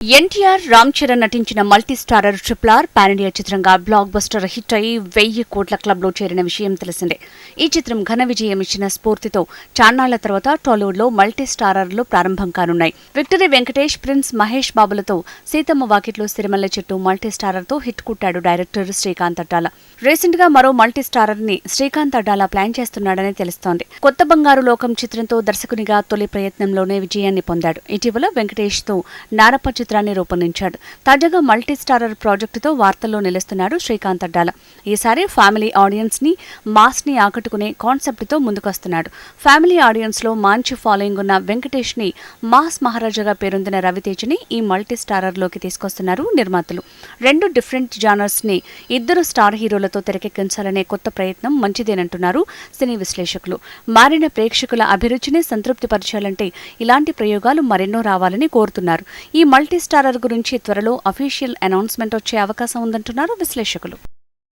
ఎన్టీఆర్ రామ్ చరణ్ నటించిన multistarrer triple R చిత్రంగా blockbuster hit అయి వెయ్యి కోట్ల క్లబ్లో చేరిన విషయం తెలిసిందే. ఈ చిత్రం ఘన విజయం ఇచ్చిన స్ఫూర్తితో చాన్నాళ్ళ తర్వాత టాలీవుడ్లో మల్టీ స్టారర్లు ప్రారంభం కానున్నాయి. విక్టరీ వెంకటేష్ ప్రిన్స్ మహేష్ బాబులతో సీతమ్మ వాకిట్లో సిరిమల్ల చెట్టు మల్టీస్టారర్తో తో హిట్ కొట్టాడు డైరెక్టర్ శ్రీకాంత్ అడ్డాల. రీసెంట్గా మరో మల్టీస్టారర్ని ని శ్రీకాంత్ అడ్డాల ప్లాన్ చేస్తున్నాడని తెలుస్తోంది. కొత్త బంగారు లోకం చిత్రంతో దర్శకునిగా తొలి ప్రయత్నంలోనే విజయాన్ని పొందాడు. ఇటీవల వెంకటేష్తో తో చిత్రాన్ని రూపొందించాడు. తాజాగా మల్టీస్టారర్ ప్రాజెక్టుతో వార్తల్లో నిలుస్తున్నాడు శ్రీకాంత్ అడ్డాల. ఈసారి ఫ్యామిలీ ఆడియన్స్ని మాస్ని ఆకట్టుకునే కాన్సెప్ట్తో ముందుకొస్తున్నాడు. ఫ్యామిలీ ఆడియన్స్లో మంచి ఫాలోయింగ్ ఉన్న వెంకటేష్ని మాస్ మహారాజాగా పేరొందిన రవితేజని ఈ మల్టీస్టారర్లోకి తీసుకొస్తున్నారు నిర్మాతలు. రెండు డిఫరెంట్ జానర్స్ని ఇద్దరు స్టార్ హీరోలతో తెరకెక్కించాలనే కొత్త ప్రయత్నం మంచిదేనంటున్నారు సినీ విశ్లేషకులు. మారిన ప్రేక్షకుల అభిరుచిని సంతృప్తిపరచాలంటే ఇలాంటి ప్రయోగాలు మరెన్నో రావాలని కోరుతున్నారు. ఈ మల్టీ స్టారర్ గురించి త్వరలో అఫీషియల్ అనౌన్స్మెంట్ వచ్చే అవకాశం ఉందంటున్నారు విశ్లేషకులు.